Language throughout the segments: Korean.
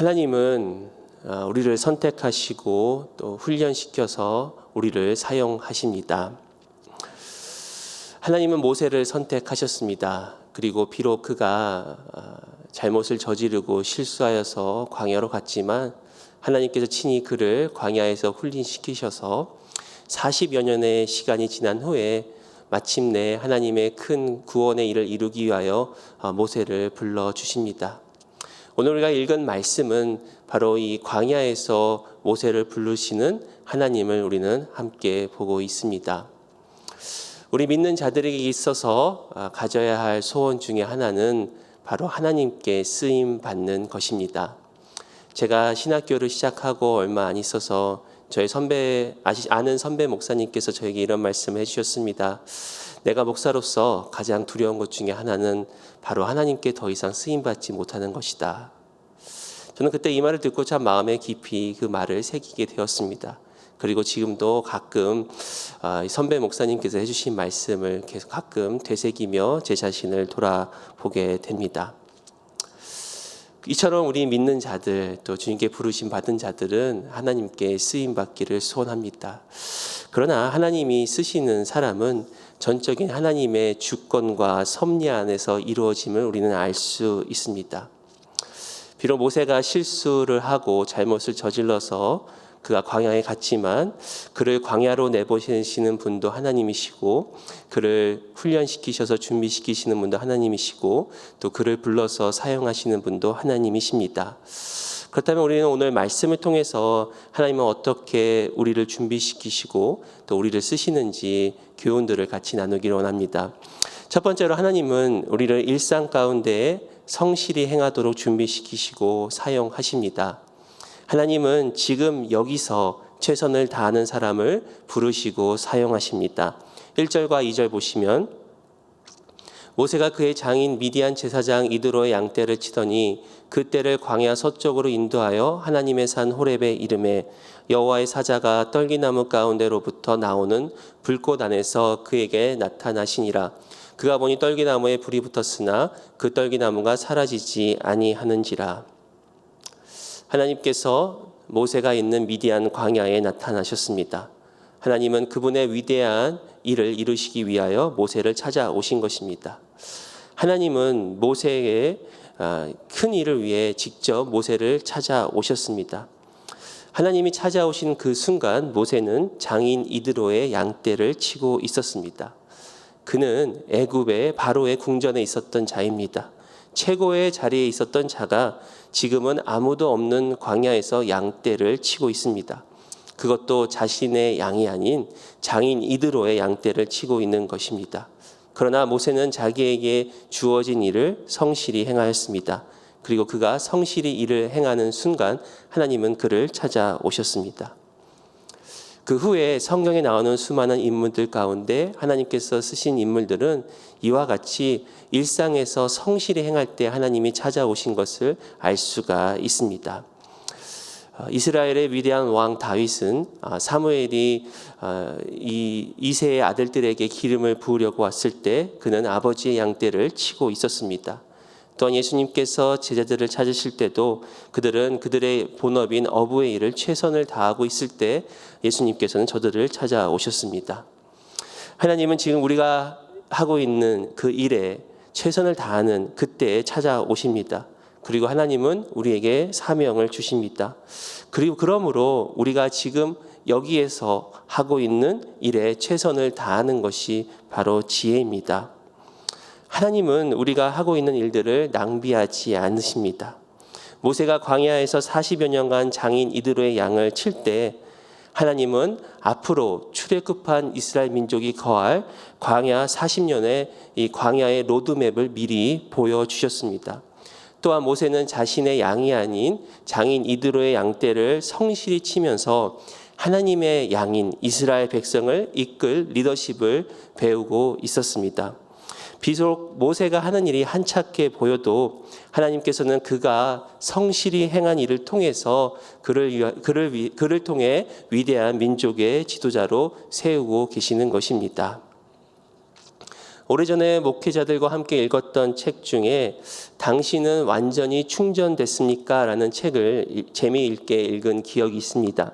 하나님은 어, 우리를 선택하시고 또 훈련시켜서 우리를 사용하십니다. 하나님은 모세를 선택하셨습니다. 그리고 비록 그가 어, 잘못을 저지르고 실수하여서 광야로 갔지만 하나님께서 친히 그를 광야에서 훈련시키셔서 40여 년의 시간이 지난 후에 마침내 하나님의 큰 구원의 일을 이루기 위하여 어, 모세를 불러 주십니다. 오늘 우리가 읽은 말씀은 바로 이 광야에서 모세를 부르시는 하나님을 우리는 함께 보고 있습니다. 우리 믿는 자들에게 있어서 아, 가져야 할 소원 중에 하나는 바로 하나님께 쓰임 받는 것입니다. 제가 신학교를 시작하고 얼마 안 있어서 저희 선배 아는 선배 목사님께서 저에게 이런 말씀을 해주셨습니다. 내가 목사로서 가장 두려운 것 중에 하나는 바로 하나님께 더 이상 쓰임 받지 못하는 것이다. 저는 그때 이 말을 듣고 참 마음에 깊이 그 말을 새기게 되었습니다. 그리고 지금도 가끔 아, 선배 목사님께서 해주신 말씀을 계속 가끔 되새기며 제 자신을 돌아보게 됩니다. 이처럼 우리 믿는 자들 또 주님께 부르심 받은 자들은 하나님께 쓰임 받기를 소원합니다. 그러나 하나님이 쓰시는 사람은 전적인 하나님의 주권과 섭리 안에서 이루어짐을 우리는 알 수 있습니다. 비록 모세가 실수를 하고 잘못을 저질러서 그가 광야에 갔지만 그를 광야로 내보시는 분도 하나님이시고 그를 훈련시키셔서 준비시키시는 분도 하나님이시고 또 그를 불러서 사용하시는 분도 하나님이십니다. 그렇다면 우리는 오늘 말씀을 통해서 하나님은 어떻게 우리를 준비시키시고 또 우리를 쓰시는지 교훈들을 같이 나누기를 원합니다. 첫 번째로 하나님은 우리를 일상 가운데 성실히 행하도록 준비시키시고 사용하십니다. 하나님은 지금 여기서 최선을 다하는 사람을 부르시고 사용하십니다. 1절과 2절 보시면 모세가 그의 장인 미디안 제사장 이드로의 양떼를 치더니 그 떼를 광야 서쪽으로 인도하여 하나님의 산 호렙에 이름에 여호와의 사자가 떨기나무 가운데로부터 나오는 불꽃 안에서 그에게 나타나시니라 그가 보니 떨기나무에 불이 붙었으나 그 떨기나무가 사라지지 아니하는지라 하나님께서 모세가 있는 미디안 광야에 나타나셨습니다. 하나님은 그분의 위대한 일을 이루시기 위하여 모세를 찾아오신 것입니다. 하나님은 모세의 아, 큰 일을 위해 직접 모세를 찾아오셨습니다. 하나님이 찾아오신 그 순간 모세는 장인 이드로의 양떼를 치고 있었습니다. 그는 애굽의 바로의 궁전에 있었던 자입니다. 최고의 자리에 있었던 자가 지금은 아무도 없는 광야에서 양떼를 치고 있습니다. 그것도 자신의 양이 아닌 장인 이드로의 양떼를 치고 있는 것입니다. 그러나 모세는 자기에게 주어진 일을 성실히 행하였습니다. 그리고 그가 성실히 일을 행하는 순간 하나님은 그를 찾아오셨습니다. 그 후에 성경에 나오는 수많은 인물들 가운데 하나님께서 쓰신 인물들은 이와 같이 일상에서 성실히 행할 때 하나님이 찾아오신 것을 알 수가 있습니다. 어, 이스라엘의 위대한 왕 다윗은 아, 사무엘이 아, 이 이세의 아들들에게 기름을 부으려고 왔을 때 그는 아버지의 양떼를 치고 있었습니다. 또한 예수님께서 제자들을 찾으실 때도 그들은 그들의 본업인 어부의 일을 최선을 다하고 있을 때 예수님께서는 저들을 찾아오셨습니다. 하나님은 지금 우리가 하고 있는 그 일에 최선을 다하는 그때에 찾아오십니다. 그리고 하나님은 우리에게 사명을 주십니다. 그리고 그러므로 우리가 지금 여기에서 하고 있는 일에 최선을 다하는 것이 바로 지혜입니다. 하나님은 우리가 하고 있는 일들을 낭비하지 않으십니다. 모세가 광야에서 40여 년간 장인 이드로의 양을 칠 때 하나님은 앞으로 출애굽한 이스라엘 민족이 거할 광야 40년의 이 광야의 로드맵을 미리 보여 주셨습니다. 또한 모세는 자신의 양이 아닌 장인 이드로의 양떼를 성실히 치면서 하나님의 양인 이스라엘 백성을 이끌 리더십을 배우고 있었습니다. 비록 모세가 하는 일이 한착해 보여도 하나님께서는 그가 성실히 행한 일을 통해서 그를 그를 위, 그를 통해 위대한 민족의 지도자로 세우고 계시는 것입니다. 오래전에 목회자들과 함께 읽었던 책 중에 당신은 완전히 충전됐습니까? 라는 책을 일- 재미있게 읽은 기억이 있습니다.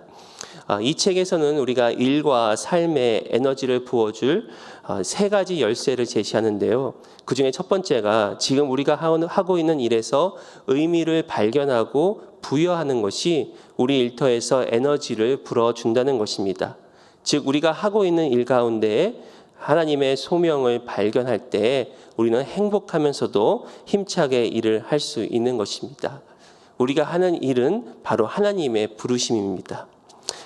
아, 이 책에서는 우리가 일과 삶에 에너지를 부어줄 아, 세 가지 열쇠를 제시하는데요. 그 중에 첫 번째가 지금 우리가 하고- 있는 일에서 의미를 발견하고 부여하는 것이 우리 일터에서 에너지를 불어준다는 것입니다. 즉, 우리가 하고 있는 일 가운데 하나님의 소명을 발견할 때 우리는 행복하면서도 힘차게 일을 할 수 있는 것입니다. 우리가 하는 일은 바로 하나님의 부르심입니다.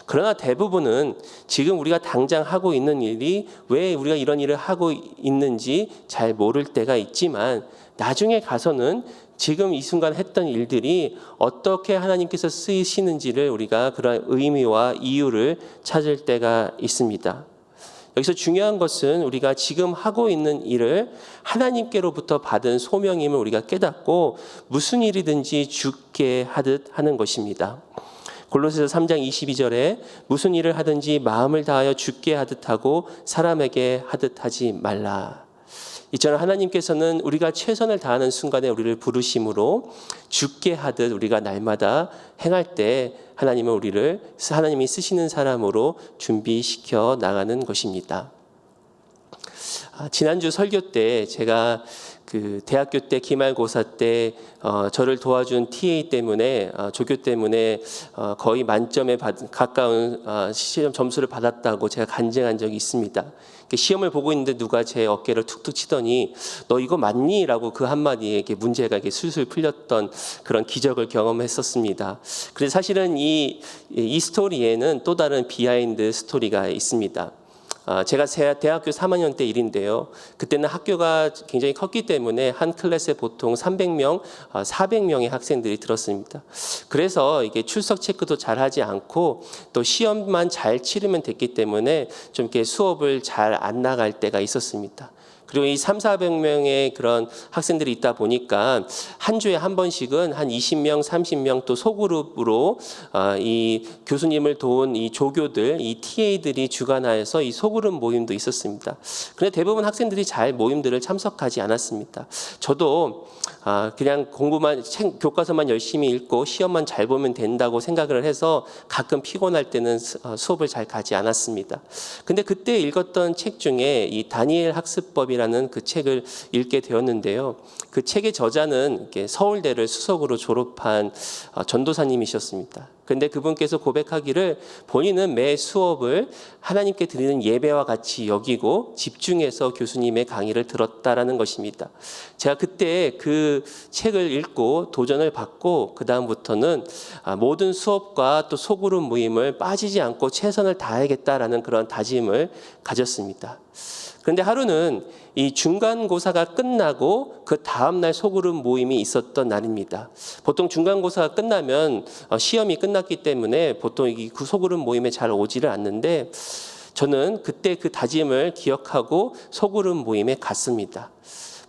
그러나 대부분은 지금 우리가 당장 하고 있는 일이 왜 우리가 이런 일을 하고 있는지 잘 모를 때가 있지만 나중에 가서는 지금 이 순간 했던 일들이 어떻게 하나님께서 쓰이시는지를 우리가 그런 의미와 이유를 찾을 때가 있습니다. 여기서 중요한 것은 우리가 지금 하고 있는 일을 하나님께로부터 받은 소명임을 우리가 깨닫고 무슨 일이든지 죽게 하듯 하는 것입니다. 골로새서 3장 22절에 무슨 일을 하든지 마음을 다하여 죽게 하듯 하고 사람에게 하듯 하지 말라. 이처럼 하나님께서는 우리가 최선을 다하는 순간에 우리를 부르심으로 죽게 하듯 우리가 날마다 행할 때 하나님은 우리를 하나님이 쓰시는 사람으로 준비시켜 나가는 것입니다. 아, 지난주 설교 때 제가 그 대학교 때 기말고사 때 어, 저를 도와준 TA 때문에 어, 조교 때문에 어, 거의 만점에 받, 가까운 어, 시험 점수를 받았다고 제가 간증한 적이 있습니다. 시험을 보고 있는데 누가 제 어깨를 툭툭 치더니 너 이거 맞니?라고 그 한마디에 이렇게 문제가 이렇게 술술 풀렸던 그런 기적을 경험했었습니다. 그래서 사실은 이, 이 스토리에는 또 다른 비하인드 스토리가 있습니다. 아, 제가 제 대학교 3학년 때 일인데요. 그때는 학교가 굉장히 컸기 때문에 한 클래스에 보통 300명, 400명의 학생들이 들었습니다. 그래서 이게 출석 체크도 잘 하지 않고 또 시험만 잘 치르면 됐기 때문에 좀 이렇게 수업을 잘 안 나갈 때가 있었습니다. 그리고 이 3, 400명의 그런 학생들이 있다 보니까 한 주에 한 번씩은 한 20명, 30명 또 소그룹으로 아, 이 교수님을 도운 이 조교들, 이 TA들이 주관하여서 이 소그룹 모임도 있었습니다. 그런데 대부분 학생들이 잘 모임들을 참석하지 않았습니다. 저도 아, 그냥 공부만 책, 교과서만 열심히 읽고 시험만 잘 보면 된다고 생각을 해서 가끔 피곤할 때는 수- 어, 수업을 잘 가지 않았습니다. 근데 그때 읽었던 책 중에 이 다니엘 학습법이라는 그 책을 읽게 되었는데요. 그 책의 저자는 서울대를 수석으로 졸업한 어, 전도사님이셨습니다. 근데 그분께서 고백하기를 본인은 매 수업을 하나님께 드리는 예배와 같이 여기고 집중해서 교수님의 강의를 들었다라는 것입니다. 제가 그때 그 책을 읽고 도전을 받고 그 다음부터는 아, 모든 수업과 또 소그룹 모임을 빠지지 않고 최선을 다하겠다라는 그런 다짐을 가졌습니다. 그런데 하루는 이 중간고사가 끝나고 그 다음날 소그룹 모임이 있었던 날입니다. 보통 중간고사가 끝나면 어, 시험이 끝났기 때문에 보통 이그 소그룹 모임에 잘 오지를 않는데 저는 그때 그 다짐을 기억하고 소그룹 모임에 갔습니다.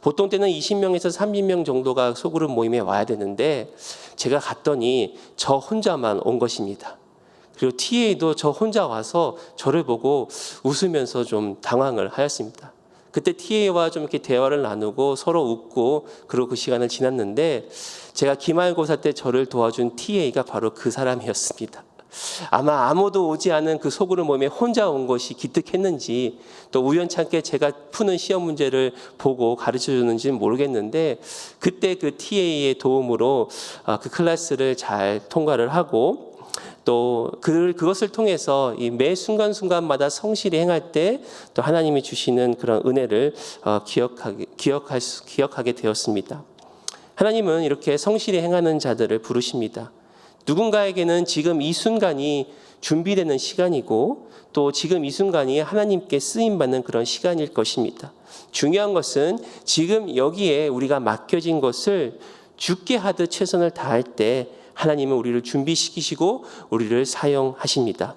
보통 때는 20명에서 30명 정도가 소그룹 모임에 와야 되는데 제가 갔더니 저 혼자만 온 것입니다. 그리고 TA도 저 혼자 와서 저를 보고 웃으면서 좀 당황을 하였습니다. 그때 TA와 좀 이렇게 대화를 나누고 서로 웃고 그러고 그 시간을 지났는데 제가 기말고사 때 저를 도와준 TA가 바로 그 사람이었습니다. 아마 아무도 오지 않은 그 소그룹 모임에 혼자 온 것이 기특했는지 또 우연찮게 제가 푸는 시험 문제를 보고 가르쳐 줬는지는 모르겠는데 그때 그 TA의 도움으로 아, 그 클래스를 잘 통과를 하고 또 그, 그것을 통해서 이 매 순간순간마다 성실히 행할 때 또 하나님이 주시는 그런 은혜를 어, 기억하게, 기억할 수, 기억하게 되었습니다. 하나님은 이렇게 성실히 행하는 자들을 부르십니다. 누군가에게는 지금 이 순간이 준비되는 시간이고 또 지금 이 순간이 하나님께 쓰임 받는 그런 시간일 것입니다. 중요한 것은 지금 여기에 우리가 맡겨진 것을 죽게 하듯 최선을 다할 때 하나님은 우리를 준비시키시고 우리를 사용하십니다.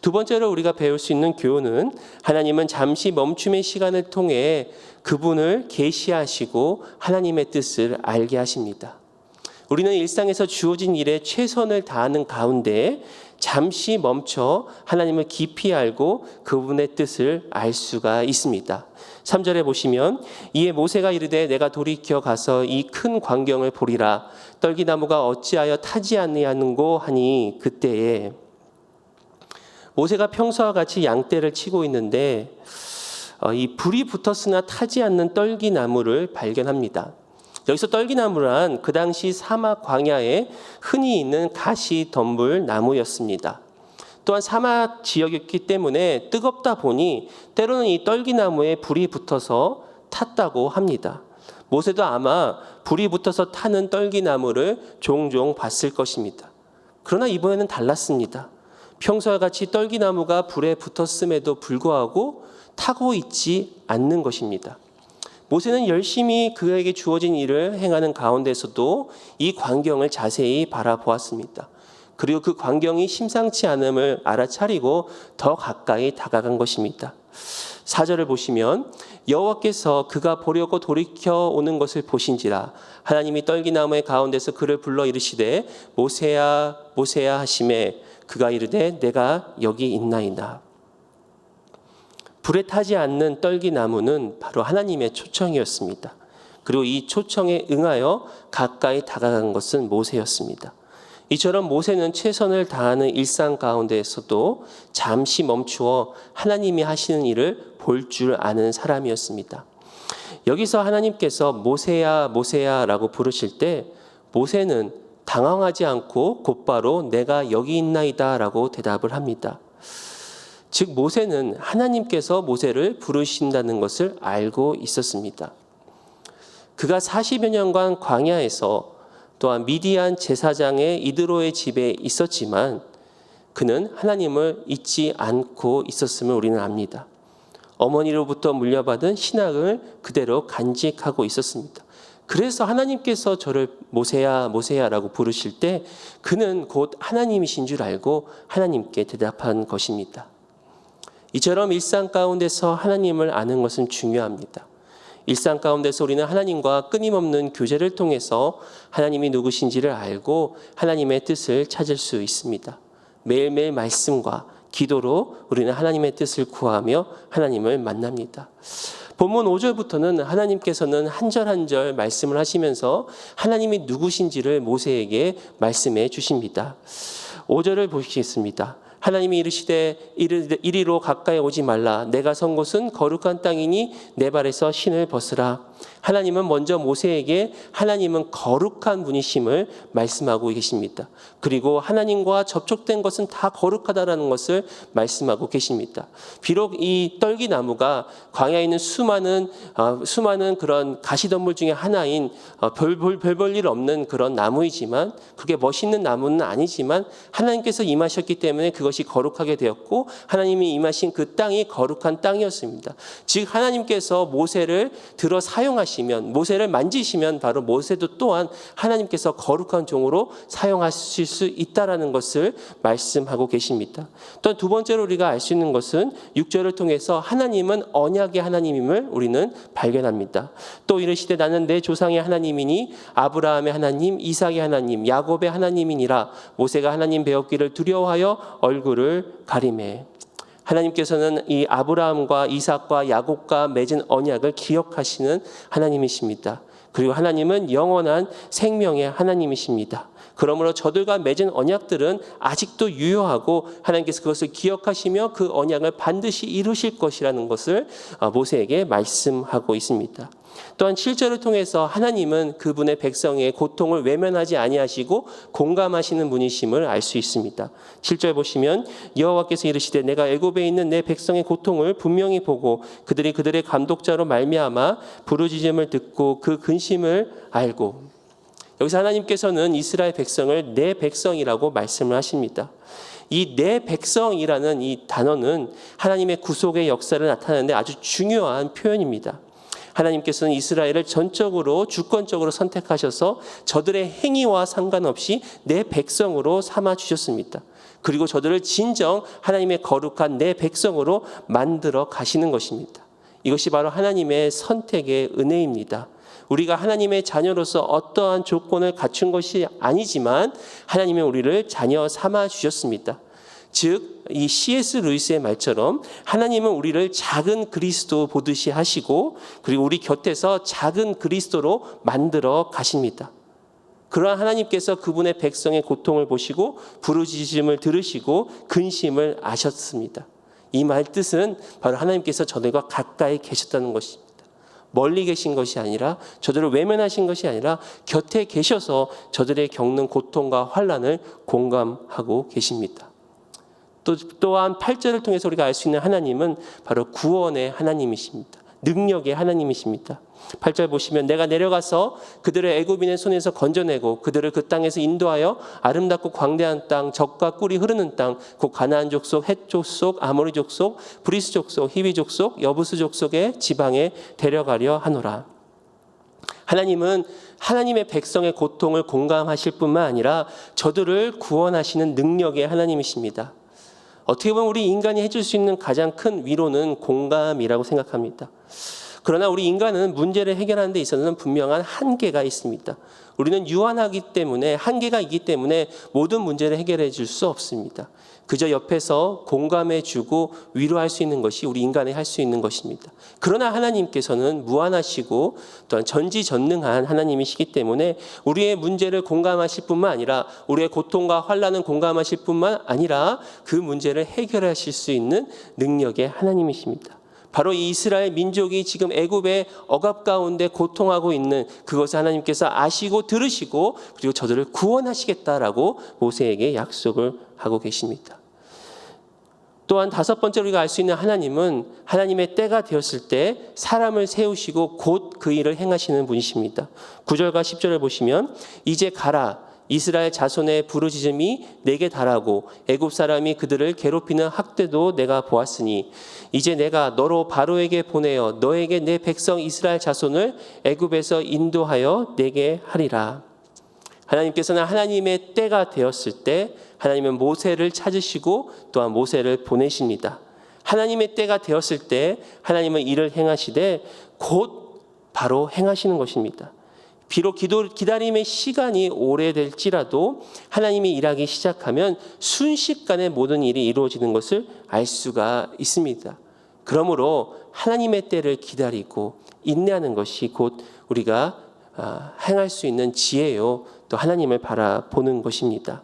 두 번째로 우리가 배울 수 있는 교훈은 하나님은 잠시 멈춤의 시간을 통해 그분을 계시하시고 하나님의 뜻을 알게 하십니다. 우리는 일상에서 주어진 일에 최선을 다하는 가운데 잠시 멈춰 하나님을 깊이 알고 그분의 뜻을 알 수가 있습니다. 3절에 보시면 이에 모세가 이르되 내가 돌이켜 가서 이 큰 광경을 보리라 떨기나무가 어찌하여 타지 아니하는고 하니 그때에 모세가 평소와 같이 양떼를 치고 있는데 어, 이 불이 붙었으나 타지 않는 떨기나무를 발견합니다. 여기서 떨기나무란 그 당시 사막 광야에 흔히 있는 가시 덤불 나무였습니다. 또한 사막 지역이었기 때문에 뜨겁다 보니 때로는 이 떨기나무에 불이 붙어서 탔다고 합니다. 모세도 아마 불이 붙어서 타는 떨기나무를 종종 봤을 것입니다. 그러나 이번에는 달랐습니다. 평소와 같이 떨기나무가 불에 붙었음에도 불구하고 타고 있지 않는 것입니다. 모세는 열심히 그에게 주어진 일을 행하는 가운데서도 이 광경을 자세히 바라보았습니다. 그리고 그 광경이 심상치 않음을 알아차리고 더 가까이 다가간 것입니다. 사절을 보시면 여호와께서 그가 보려고 돌이켜 오는 것을 보신지라 하나님이 떨기나무의 가운데서 그를 불러 이르시되 모세야 모세야 하심에 그가 이르되 내가 여기 있나이다. 불에 타지 않는 떨기나무는 바로 하나님의 초청이었습니다. 그리고 이 초청에 응하여 가까이 다가간 것은 모세였습니다. 이처럼 모세는 최선을 다하는 일상 가운데에서도 잠시 멈추어 하나님이 하시는 일을 볼 줄 아는 사람이었습니다. 여기서 하나님께서 모세야 모세야 라고 부르실 때 모세는 당황하지 않고 곧바로 내가 여기 있나이다 라고 대답을 합니다. 즉 모세는 하나님께서 모세를 부르신다는 것을 알고 있었습니다. 그가 40여 년간 광야에서 또한 미디안 제사장의 이드로의 집에 있었지만 그는 하나님을 잊지 않고 있었음을 우리는 압니다. 어머니로부터 물려받은 신앙을 그대로 간직하고 있었습니다. 그래서 하나님께서 저를 모세야 모세야라고 부르실 때 그는 곧 하나님이신 줄 알고 하나님께 대답한 것입니다. 이처럼 일상 가운데서 하나님을 아는 것은 중요합니다. 일상 가운데서 우리는 하나님과 끊임없는 교제를 통해서 하나님이 누구신지를 알고 하나님의 뜻을 찾을 수 있습니다. 매일매일 말씀과 기도로 우리는 하나님의 뜻을 구하며 하나님을 만납니다. 본문 5절부터는 하나님께서는 한 절 한 절 말씀을 하시면서 하나님이 누구신지를 모세에게 말씀해 주십니다. 5절을 보시겠습니다. 하나님이 이르시되 이리로 가까이 오지 말라 내가 선 곳은 거룩한 땅이니 내 발에서 신을 벗으라 하나님은 먼저 모세에게 하나님은 거룩한 분이심을 말씀하고 계십니다. 그리고 하나님과 접촉된 것은 다 거룩하다라는 것을 말씀하고 계십니다. 비록 이 떨기 나무가 광야에 있는 수많은 어, 수많은 그런 가시덤불 중에 하나인 어, 별볼 별볼 일 없는 그런 나무이지만 그게 멋있는 나무는 아니지만 하나님께서 임하셨기 때문에 그것 이 거룩하게 되었고 하나님이 임하신 그 땅이 거룩한 땅이었습니다. 즉 하나님께서 모세를 들어 사용하시 사용하시면 모세를 만지시면 바로 모세도 또한 하나님께서 거룩한 종으로 사용하실 수 있다라는 것을 말씀하고 계십니다. 또 두 번째로 우리가 알 수 있는 것은 6절을 통해서 하나님은 언약의 하나님임을 우리는 발견합니다. 또 이르시되 나는 내 조상의 하나님이니 아브라함의 하나님, 이삭의 하나님, 야곱의 하나님이니라 모세가 하나님 배웠기를 두려워하여 얼 굴을 가리매. 하나님께서는 이 아브라함과 이삭과 야곱과 맺은 언약을 기억하시는 하나님이십니다. 그리고 하나님은 영원한 생명의 하나님이십니다. 그러므로 저들과 맺은 언약들은 아직도 유효하고 하나님께서 그것을 기억하시며 그 언약을 반드시 이루실 것이라는 것을 어, 모세에게 말씀하고 있습니다. 또한 7절을 통해서 하나님은 그분의 백성의 고통을 외면하지 아니하시고 공감하시는 분이심을 알 수 있습니다. 7절 보시면 여호와께서 이르시되 내가 애굽에 있는 내 백성의 고통을 분명히 보고 그들이 그들의 감독자로 말미암아 부르짖음을 듣고 그 근심을 알고 여기서 하나님께서는 이스라엘 백성을 내 백성이라고 말씀을 하십니다. 이내 백성이라는 이 단어는 하나님의 구속의 역사를 나타내는데 아주 중요한 표현입니다. 하나님께서는 이스라엘을 전적으로 주권적으로 선택하셔서 저들의 행위와 상관없이 내 백성으로 삼아 주셨습니다. 그리고 저들을 진정 하나님의 거룩한 내 백성으로 만들어 가시는 것입니다. 이것이 바로 하나님의 선택의 은혜입니다. 우리가 하나님의 자녀로서 어떠한 조건을 갖춘 것이 아니지만 하나님이 우리를 자녀 삼아 주셨습니다. 즉, 이 C.S. 루이스의 말처럼 하나님은 우리를 작은 그리스도 보듯이 하시고 그리고 우리 곁에서 작은 그리스도로 만들어 가십니다. 그러한 하나님께서 그분의 백성의 고통을 보시고 부르짖음을 들으시고 근심을 아셨습니다. 이 말 뜻은 바로 하나님께서 저들과 가까이 계셨다는 것입니다. 멀리 계신 것이 아니라 저들을 외면하신 것이 아니라 곁에 계셔서 저들의 겪는 고통과 환란을 공감하고 계십니다. 또 또한 8절을 통해서 우리가 알 수 있는 하나님은 바로 구원의 하나님이십니다. 능력의 하나님이십니다. 8절 보시면 내가 내려가서 그들을 애굽인의 손에서 건져내고 그들을 그 땅에서 인도하여 아름답고 광대한 땅 적과 꿀이 흐르는 땅곧 가나안 족속 헷 족 속 아모리 족속 브리스 족속 히비 족속 여부스 족속의 지방에 데려가려 하노라. 하나님은 하나님의 백성의 고통을 공감하실 뿐만 아니라 저들을 구원하시는 능력의 하나님이십니다. 어떻게 보면 우리 인간이 해줄 수 있는 가장 큰 위로는 공감이라고 생각합니다. 그러나 우리 인간은 문제를 해결하는 데 있어서는 분명한 한계가 있습니다. 우리는 유한하기 때문에 한계가 있기 때문에 모든 문제를 해결해 줄 수 없습니다. 그저 옆에서 공감해 주고 위로할 수 있는 것이 우리 인간이 할 수 있는 것입니다. 그러나 하나님께서는 무한하시고 또한 전지전능한 하나님이시기 때문에 우리의 문제를 공감하실 뿐만 아니라 우리의 고통과 환란은 공감하실 뿐만 아니라 그 문제를 해결하실 수 있는 능력의 하나님이십니다. 바로 이 이스라엘 민족이 지금 애굽의 억압 가운데 고통하고 있는 그것을 하나님께서 아시고 들으시고 그리고 저들을 구원하시겠다라고 모세에게 약속을 하고 계십니다. 또한 다섯 번째로 우리가 알 수 있는 하나님은 하나님의 때가 되었을 때 사람을 세우시고 곧 그 일을 행하시는 분이십니다. 9절과 10절을 보시면 이제 가라 이스라엘 자손의 부르짖음이 내게 달하고 애굽 사람이 그들을 괴롭히는 학대도 내가 보았으니 이제 내가 너로 바로에게 보내어 너에게 내 백성 이스라엘 자손을 애굽에서 인도하여 내게 하리라. 하나님께서는 하나님의 때가 되었을 때 하나님은 모세를 찾으시고 또한 모세를 보내십니다. 하나님의 때가 되었을 때 하나님은 일을 행하시되 곧 바로 행하시는 것입니다. 비록 기도, 기다림의 시간이 오래될지라도 하나님이 일하기 시작하면 순식간에 모든 일이 이루어지는 것을 알 수가 있습니다. 그러므로 하나님의 때를 기다리고 인내하는 것이 곧 우리가 아, 행할 수 있는 지혜요, 또 하나님을 바라보는 것입니다.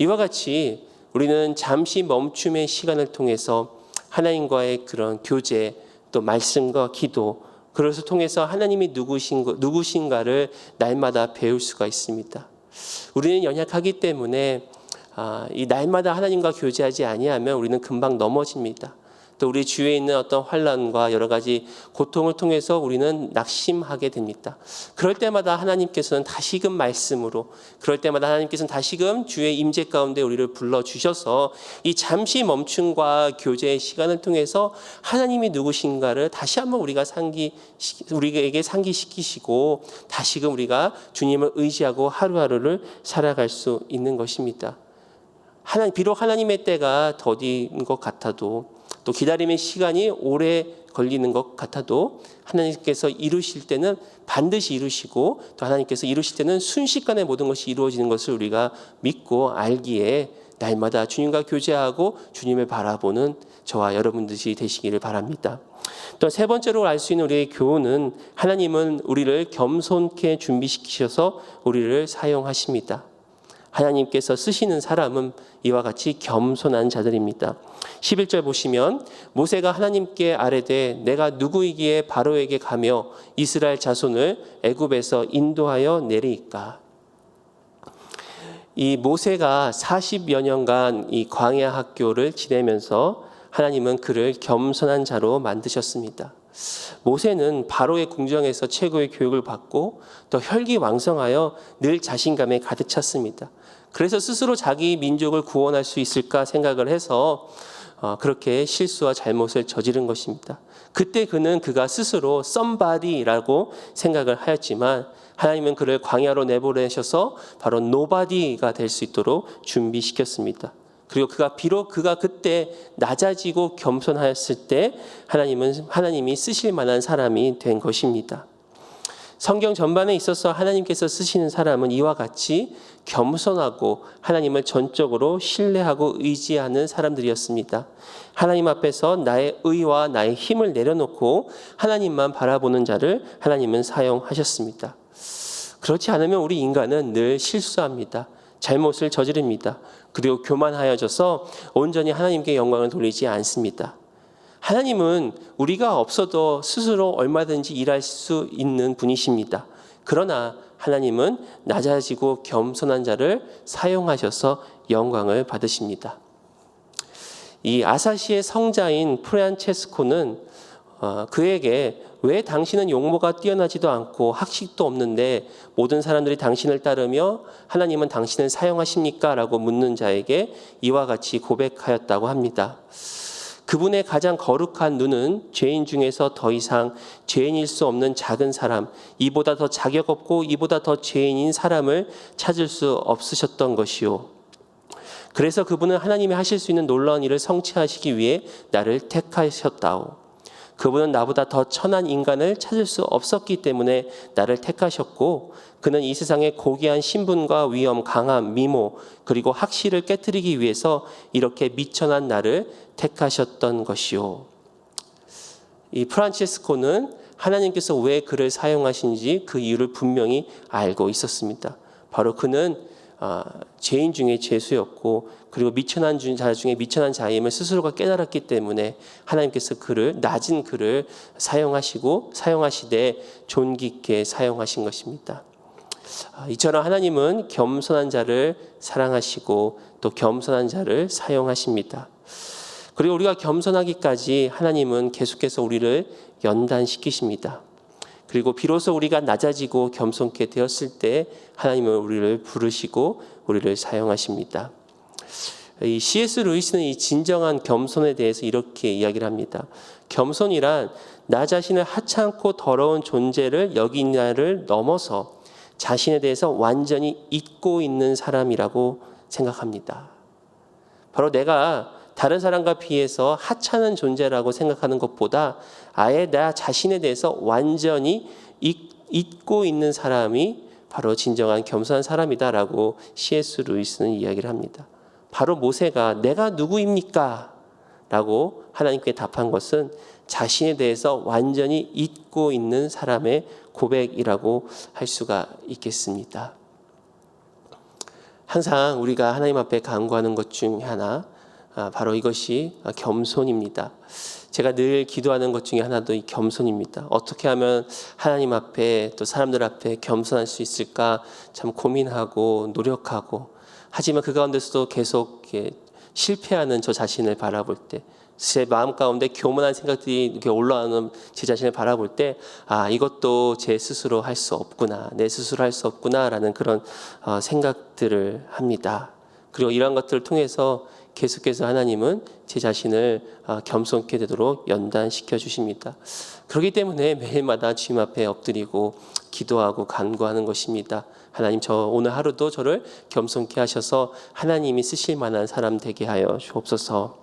이와 같이 우리는 잠시 멈춤의 시간을 통해서 하나님과의 그런 교제, 또 말씀과 기도, 그것을 통해서 하나님이 누구신, 누구신가를 날마다 배울 수가 있습니다. 우리는 연약하기 때문에 아, 이 날마다 하나님과 교제하지 아니하면 우리는 금방 넘어집니다. 또 우리 주위에 있는 어떤 환란과 여러 가지 고통을 통해서 우리는 낙심하게 됩니다. 그럴 때마다 하나님께서는 다시금 말씀으로 그럴 때마다 하나님께서는 다시금 주의 임재 가운데 우리를 불러 주셔서 이 잠시 멈춤과 교제의 시간을 통해서 하나님이 누구신가를 다시 한번 우리가 상기 우리에게 상기시키시고 다시금 우리가 주님을 의지하고 하루하루를 살아갈 수 있는 것입니다. 하나님 비록 하나님의 때가 더딘 것 같아도 또 기다림의 시간이 오래 걸리는 것 같아도 하나님께서 이루실 때는 반드시 이루시고 또 하나님께서 이루실 때는 순식간에 모든 것이 이루어지는 것을 우리가 믿고 알기에 날마다 주님과 교제하고 주님을 바라보는 저와 여러분들이 되시기를 바랍니다. 또 세 번째로 알 수 있는 우리의 교훈은 하나님은 우리를 겸손케 준비시키셔서 우리를 사용하십니다. 하나님께서 쓰시는 사람은 이와 같이 겸손한 자들입니다. 11절 보시면 모세가 하나님께 아뢰되 내가 누구이기에 바로에게 가며 이스라엘 자손을 애굽에서 인도하여 내리까 이 모세가 40여 년간 이 광야 학교를 지내면서 하나님은 그를 겸손한 자로 만드셨습니다. 모세는 바로의 궁정에서 최고의 교육을 받고 또 혈기왕성하여 늘 자신감에 가득 찼습니다. 그래서 스스로 자기 민족을 구원할 수 있을까 생각을 해서 어, 그렇게 실수와 잘못을 저지른 것입니다. 그때 그는 그가 스스로 썸바디라고 생각을 하였지만 하나님은 그를 광야로 내보내셔서 바로 노바디가 될 수 있도록 준비시켰습니다. 그리고 그가 비록 그가 그때 낮아지고 겸손하였을 때 하나님은 하나님이 쓰실 만한 사람이 된 것입니다. 성경 전반에 있어서 하나님께서 쓰시는 사람은 이와 같이 겸손하고 하나님을 전적으로 신뢰하고 의지하는 사람들이었습니다. 하나님 앞에서 나의 의와 나의 힘을 내려놓고 하나님만 바라보는 자를 하나님은 사용하셨습니다. 그렇지 않으면 우리 인간은 늘 실수합니다. 잘못을 저지릅니다. 그리고 교만하여져서 온전히 하나님께 영광을 돌리지 않습니다. 하나님은 우리가 없어도 스스로 얼마든지 일할 수 있는 분이십니다. 그러나 하나님은 낮아지고 겸손한 자를 사용하셔서 영광을 받으십니다. 이 아사시의 성자인 프란체스코는 어, 그에게 왜 당신은 용모가 뛰어나지도 않고 학식도 없는데 모든 사람들이 당신을 따르며 하나님은 당신을 사용하십니까? 라고 묻는 자에게 이와 같이 고백하였다고 합니다. 그분의 가장 거룩한 눈은 죄인 중에서 더 이상 죄인일 수 없는 작은 사람, 이보다 더 자격 없고 이보다 더 죄인인 사람을 찾을 수 없으셨던 것이요. 그래서 그분은 하나님이 하실 수 있는 놀라운 일을 성취하시기 위해 나를 택하셨다오. 그분은 나보다 더 천한 인간을 찾을 수 없었기 때문에 나를 택하셨고 그는 이 세상의 고귀한 신분과 위엄, 강함, 미모 그리고 학시를 깨뜨리기 위해서 이렇게 미천한 나를 택하셨던 것이요. 이 프란체스코는 하나님께서 왜 그를 사용하신지 그 이유를 분명히 알고 있었습니다. 바로 그는 아, 죄인 중에 죄수였고 그리고 미천한 자 중에 미천한 자임을 스스로가 깨달았기 때문에 하나님께서 그를 낮은 그를 사용하시고 사용하시되 존귀 있게 사용하신 것입니다. 아, 이처럼 하나님은 겸손한 자를 사랑하시고 또 겸손한 자를 사용하십니다. 그리고 우리가 겸손하기까지 하나님은 계속해서 우리를 연단시키십니다. 그리고 비로소 우리가 낮아지고 겸손케 되었을 때 하나님은 우리를 부르시고 우리를 사용하십니다. 이 C.S. 루이스는 이 진정한 겸손에 대해서 이렇게 이야기를 합니다. 겸손이란 나 자신을 하찮고 더러운 존재를 여기냐를 넘어서 자신에 대해서 완전히 잊고 있는 사람이라고 생각합니다. 바로 내가 다른 사람과 비해서 하찮은 존재라고 생각하는 것보다 아예 나 자신에 대해서 완전히 잊고 있는 사람이 바로 진정한 겸손한 사람이다라고 C.S. 루이스는 이야기를 합니다. 바로 모세가 내가 누구입니까? 라고 하나님께 답한 것은 자신에 대해서 완전히 잊고 있는 사람의 고백이라고 할 수가 있겠습니다. 항상 우리가 하나님 앞에 간구하는 것 중 하나, 아, 바로 이것이 겸손입니다. 제가 늘 기도하는 것 중에 하나도 이 겸손입니다. 어떻게 하면 하나님 앞에 또 사람들 앞에 겸손할 수 있을까 참 고민하고 노력하고 하지만 그 가운데서도 계속 실패하는 저 자신을 바라볼 때 제 마음 가운데 교만한 생각들이 이렇게 올라오는 제 자신을 바라볼 때, 아, 이것도 제 스스로 할 수 없구나. 내 스스로 할 수 없구나라는 그런 어, 생각들을 합니다. 그리고 이러한 것들을 통해서 계속해서 하나님은 제 자신을 아, 겸손케 되도록 연단시켜 주십니다. 그렇기 때문에 매일마다 주님 앞에 엎드리고 기도하고 간구하는 것입니다. 하나님 저 오늘 하루도 저를 겸손케 하셔서 하나님이 쓰실 만한 사람 되게 하여 주옵소서.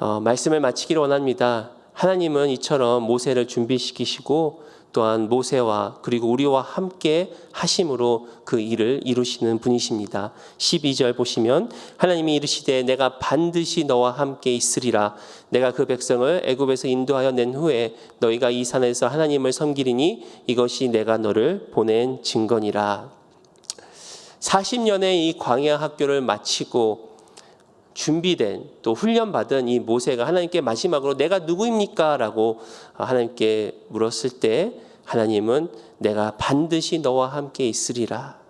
어, 말씀을 마치기를 원합니다. 하나님은 이처럼 모세를 준비시키시고 또한 모세와 그리고 우리와 함께 하심으로 그 일을 이루시는 분이십니다. 12절 보시면 하나님이 이르시되 내가 반드시 너와 함께 있으리라 내가 그 백성을 애굽에서 인도하여 낸 후에 너희가 이 산에서 하나님을 섬기리니 이것이 내가 너를 보낸 증거니라. 40년의 이 광야 학교를 마치고 준비된 또 훈련받은 이 모세가 하나님께 마지막으로 내가 누구입니까? 라고 하나님께 물었을 때 하나님은 내가 반드시 너와 함께 있으리라.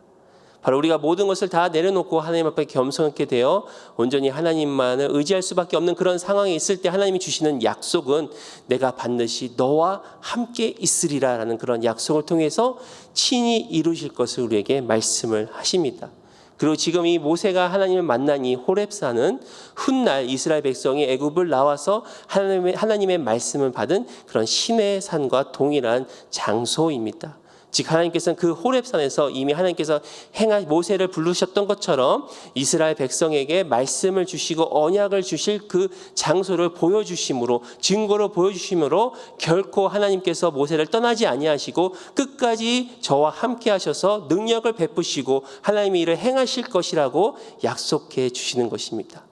바로 우리가 모든 것을 다 내려놓고 하나님 앞에 겸손하게 되어 온전히 하나님만을 의지할 수밖에 없는 그런 상황에 있을 때 하나님이 주시는 약속은 내가 반드시 너와 함께 있으리라라는 그런 약속을 통해서 친히 이루실 것을 우리에게 말씀을 하십니다. 그리고 지금 이 모세가 하나님을 만난 이 호렙산은 훗날 이스라엘 백성이 애굽을 나와서 하나님의, 하나님의 말씀을 받은 그런 신의 산과 동일한 장소입니다. 즉 하나님께서는 그 호렙산에서 이미 하나님께서 행하 모세를 부르셨던 것처럼 이스라엘 백성에게 말씀을 주시고 언약을 주실 그 장소를 보여주심으로 증거로 보여주심으로 결코 하나님께서 모세를 떠나지 아니하시고 끝까지 저와 함께 하셔서 능력을 베푸시고 하나님의 일을 행하실 것이라고 약속해 주시는 것입니다.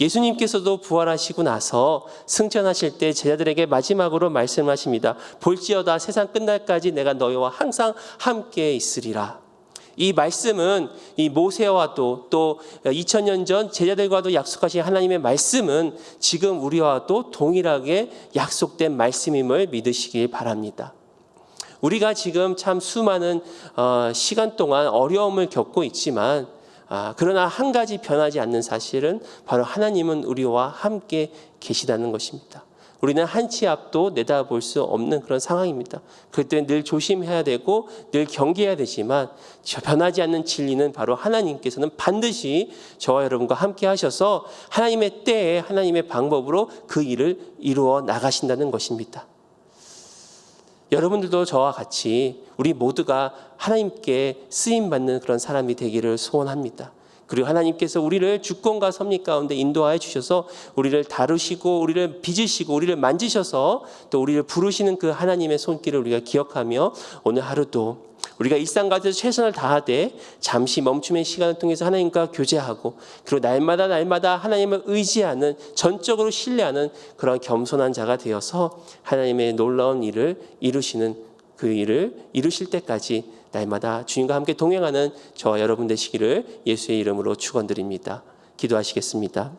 예수님께서도 부활하시고 나서 승천하실 때 제자들에게 마지막으로 말씀하십니다. 볼지어다 세상 끝날까지 내가 너희와 항상 함께 있으리라. 이 말씀은 이 모세와도 또 2000년 전 제자들과도 약속하신 하나님의 말씀은 지금 우리와도 동일하게 약속된 말씀임을 믿으시길 바랍니다. 우리가 지금 참 수많은 어, 시간 동안 어려움을 겪고 있지만 아, 그러나 한 가지 변하지 않는 사실은 바로 하나님은 우리와 함께 계시다는 것입니다. 우리는 한 치 앞도 내다볼 수 없는 그런 상황입니다. 그때 늘 조심해야 되고 늘 경계해야 되지만 변하지 않는 진리는 바로 하나님께서는 반드시 저와 여러분과 함께 하셔서 하나님의 때에 하나님의 방법으로 그 일을 이루어 나가신다는 것입니다. 여러분들도 저와 같이 우리 모두가 하나님께 쓰임 받는 그런 사람이 되기를 소원합니다. 그리고 하나님께서 우리를 주권과 섭리 가운데 인도하여 주셔서 우리를 다루시고 우리를 빚으시고 우리를 만지셔서 또 우리를 부르시는 그 하나님의 손길을 우리가 기억하며 오늘 하루도 우리가 일상 가운데서 최선을 다하되 잠시 멈춤의 시간을 통해서 하나님과 교제하고 그리고 날마다 날마다 하나님을 의지하는 전적으로 신뢰하는 그런 겸손한 자가 되어서 하나님의 놀라운 일을 이루시는 그 일을 이루실 때까지 날마다 주님과 함께 동행하는 저와 여러분 되시기를 예수의 이름으로 축원드립니다. 기도하시겠습니다.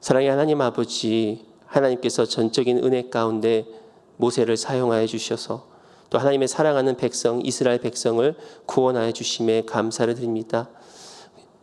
사랑의 하나님 아버지 하나님께서 전적인 은혜 가운데 모세를 사용하여 주셔서 또 하나님의 사랑하는 백성 이스라엘 백성을 구원하여 주심에 감사를 드립니다.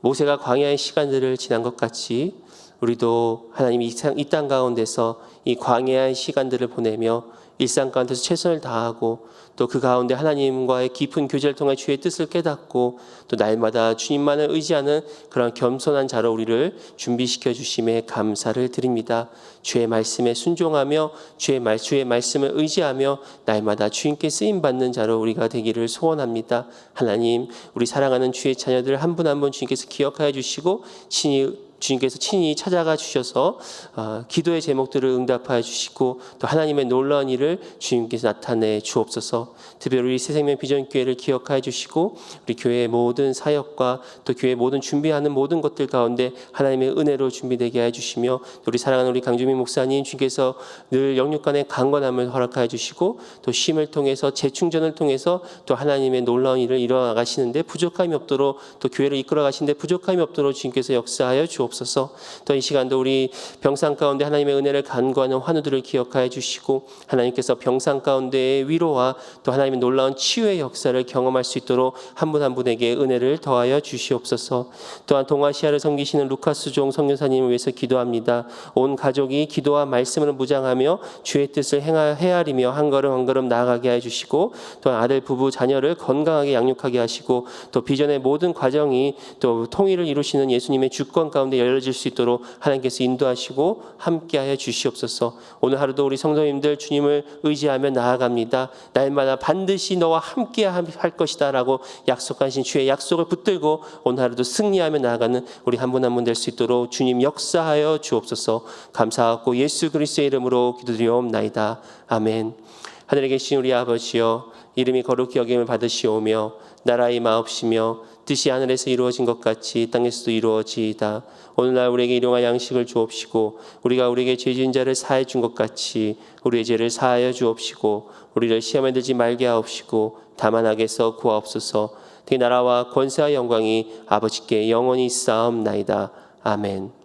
모세가 광야의 시간들을 지난 것 같이 우리도 하나님 이 땅 가운데서 이 광야의 시간들을 보내며 일상 가운데서 최선을 다하고 또 그 가운데 하나님과의 깊은 교제를 통해 주의 뜻을 깨닫고 또 날마다 주님만을 의지하는 그런 겸손한 자로 우리를 준비시켜 주심에 감사를 드립니다. 주의 말씀에 순종하며 주의 말 주의 말씀을 의지하며 날마다 주님께 쓰임 받는 자로 우리가 되기를 소원합니다. 하나님, 우리 사랑하는 주의 자녀들 한 분 한분 주님께서 기억하여 주시고 친히 주님께서 친히 찾아가 주셔서 어, 기도의 제목들을 응답하여 주시고 또 하나님의 놀라운 일을 주님께서 나타내 주옵소서. 특별히 새생명 비전 교회를 기억하여 주시고 우리 교회의 모든 사역과 또 교회 모든 준비하는 모든 것들 가운데 하나님의 은혜로 준비되게 해 주시며 우리 사랑하는 우리 강주민 목사님 주님께서 늘 영육간의 강건함을 허락하여 주시고 또 쉼을 통해서 재충전을 통해서 또 하나님의 놀라운 일을 이뤄 나가시는데 부족함이 없도록 또 교회를 이끌어 가시는데 부족함이 없도록 주님께서 역사하여 주옵소서. 또 이 시간도 우리 병상 가운데 하나님의 은혜를 간구하는 환우들을 기억하여 주시고 하나님께서 병상 가운데의 위로와 또 하나님의 놀라운 치유의 역사를 경험할 수 있도록 한 분한 분에게 은혜를 더하여 주시옵소서. 또한 동아시아를 섬기시는 루카스 종 성교사님을 위해서 기도합니다. 온 가족이 기도와 말씀으로 무장하며 주의 뜻을 행하, 헤아리며 한 걸음 한 걸음 나아가게 해 주시고 또 아들 부부 자녀를 건강하게 양육하게 하시고 또 비전의 모든 과정이 또 통일을 이루시는 예수님의 주권 가운데 열려질 수 있도록 하나님께서 인도하시고 함께하여 주시옵소서. 오늘 하루도 우리 성도님들 주님을 의지하며 나아갑니다. 날마다 반드시 너와 함께 할 것이다라고 약속하신 주의 약속을 붙들고 오늘 하루도 승리하며 나아가는 우리 한 분 한 분 될 수 있도록 주님 역사하여 주옵소서. 감사하고 예수 그리스도의 이름으로 기도드리옵나이다. 아멘. 하늘에 계신 우리 아버지여 이름이 거룩히 여김을 받으시오며 나라의 마옵시며 뜻이 하늘에서 이루어진 것 같이 땅에서도 이루어지이다. 오늘날 우리에게 일용할 양식을 주옵시고 우리가 우리에게 죄진 자를 사해 준 것 같이 우리의 죄를 사하여 주옵시고 우리를 시험에 들지 말게 하옵시고 다만 악에서 구하옵소서. 그 나라와 권세와 영광이 아버지께 영원히 쌓옵나이다. 아멘.